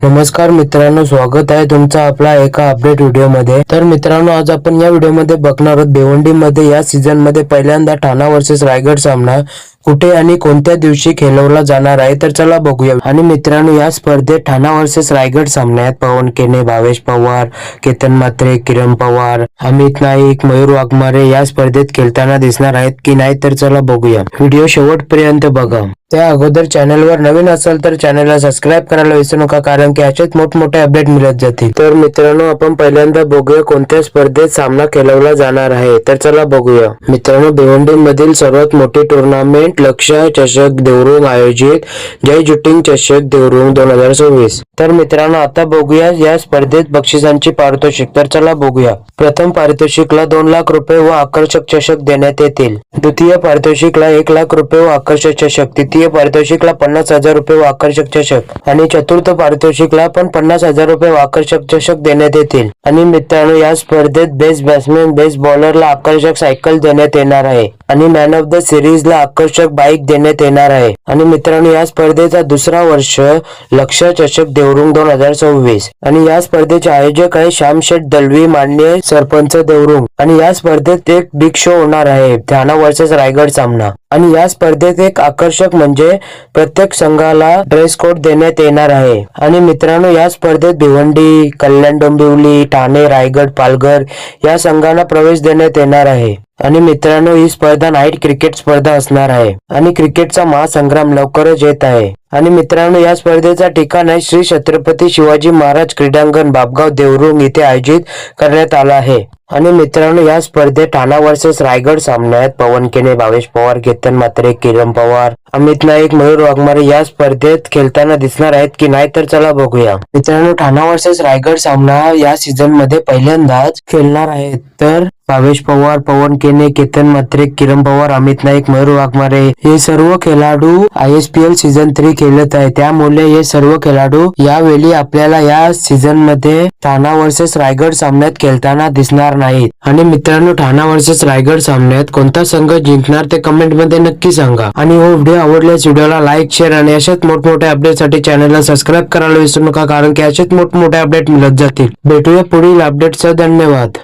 नमस्कार मित्रांनो स्वागत आहे तुमचा आपला एका अपडेट व्हिडिओमध्ये तर मित्रांनो आज आपण या व्हिडिओमध्ये बघणार आहोत भिवंडीमध्ये या सीझनमध्ये पहिल्यांदा ठाणा वर्सेस रायगड सामना. कुठे आणि कोणत्या दिवशी खेळवला जाणार आहे तर चला बघूया. आणि मित्रांनो या स्पर्धेत ठाणा वर्सेस रायगड सामन्यात पवन केने भावेश पवार केतन मात्रे किरण पवार अमित नाईक मयूर वाघमारे या स्पर्धेत खेळताना दिसणार आहेत की नाही तर चला बघूया. व्हिडिओ शेवटपर्यंत बघा. त्या अगोदर चॅनलवर नवीन असाल तर चॅनलला सबस्क्राईब करायला विसरू नका कारण की असेच मोठमोठे अपडेट मिळत जातील. तर मित्रांनो आपण पहिल्यांदा बघूया कोणत्या स्पर्धेत सामना खेळवला जाणार आहे तर चला बघूया. मित्रांनो भिवंडी मधील सर्वात मोठी टुर्नामेंट लक्ष चषक देवरुंग आयोजित जय जुटिंग चषक देवरुंग दोन हजार सव्वीस. तर मित्रांनो आता बघूया या स्पर्धेत बक्षिसांची पारितोषिक. तर चला बघूया. प्रथम पारितोषिकला दोन लाख रुपये व आकर्षक चषक देण्यात येतील. द्वितीय पारितोषिकला एक लाख रुपये व आकर्षक चषक. तृतीय पारितोषिकला पन्नास हजार रुपये व आकर्षक चषक. आणि चतुर्थ पारितोषिकला पण पन्नास हजार रुपये व आकर्षक चषक देण्यात येतील. आणि मित्रांनो या स्पर्धेत बेस्ट बॅट्समॅन बेस्ट बॉलरला आकर्षक सायकल देण्यात येणार आहे. आणि मॅन ऑफ द सिरीजला आकर्षक बाईक देण्यात येणार आहे. आणि मित्रांनो या स्पर्धेचा दुसरा वर्ष लक्ष चषक देवरुंग दोन हजार सव्वीस. आणि या स्पर्धेचे आयोजक आहे श्यामशेठ दलवी मान्य सरपंच देवरुंग. आणि या स्पर्धेत एक बिग शो होणार आहे ध्याना वर्सेस रायगड सामना. आणि या स्पर्धेत एक आकर्षक म्हणजे प्रत्येक संघाला ड्रेस कोड देण्यात येणार आहे. आणि मित्रांनो या स्पर्धेत भिवंडी कल्याण डोंबिवली ठाणे रायगड पालघर या संघांना प्रवेश देण्यात येणार आहे. आणि मित्रांनो ही स्पर्धा नाईट क्रिकेट स्पर्धा असणार आहे. आणि क्रिकेटचा महासंग्राम लवकरच येत आहे. आणि मित्रांनो या स्पर्धेचा ठिकाण आहे श्री छत्रपती शिवाजी महाराज क्रीडांगण बाबगाव देवरुंग इथे आयोजित करण्यात आला आहे. आणि मित्रांनो या स्पर्धेत ठाणा वर्सेस रायगड सामन्यात पवन केने भावेश पवार केतन मात्रे किरण पवार अमित नाईक मयूर वाघमारे या स्पर्धेत खेळताना दिसणार आहेत की नाही तर चला बघूया. मित्रांनो ठाणा वर्सेस रायगड सामना या सीझनमध्ये पहिल्यांदाच खेळणार आहेत. तर भावेश पवार पवन केने केतन मात्रे किरण पवार अमित नाईक मयूर वाघमारे हे सर्व खेळाडू I S P L season three खेळत आहे त्यामुळे हे सर्व खेळाडू यावेळी आपल्याला या सीझनमध्ये ठाणा वर्सेस रायगड सामन्यात खेळताना दिसणार नाहीत. आणि मित्रांनो ठाणा वर्सेस रायगड सामन्यात कोणता संघ जिंकणार ते कमेंटमध्ये नक्की सांगा. आणि हो व्हिडिओ आवडल्यास व्हिडिओला लाईक शेअर आणि अशाच मोठमोठ्या अपडेटसाठी चॅनलला सबस्क्राईब करायला विसरू नका कारण की असेच मोठमोठे अपडेट मिळत जातील. भेटूया पुढील अपडेटचा धन्यवाद.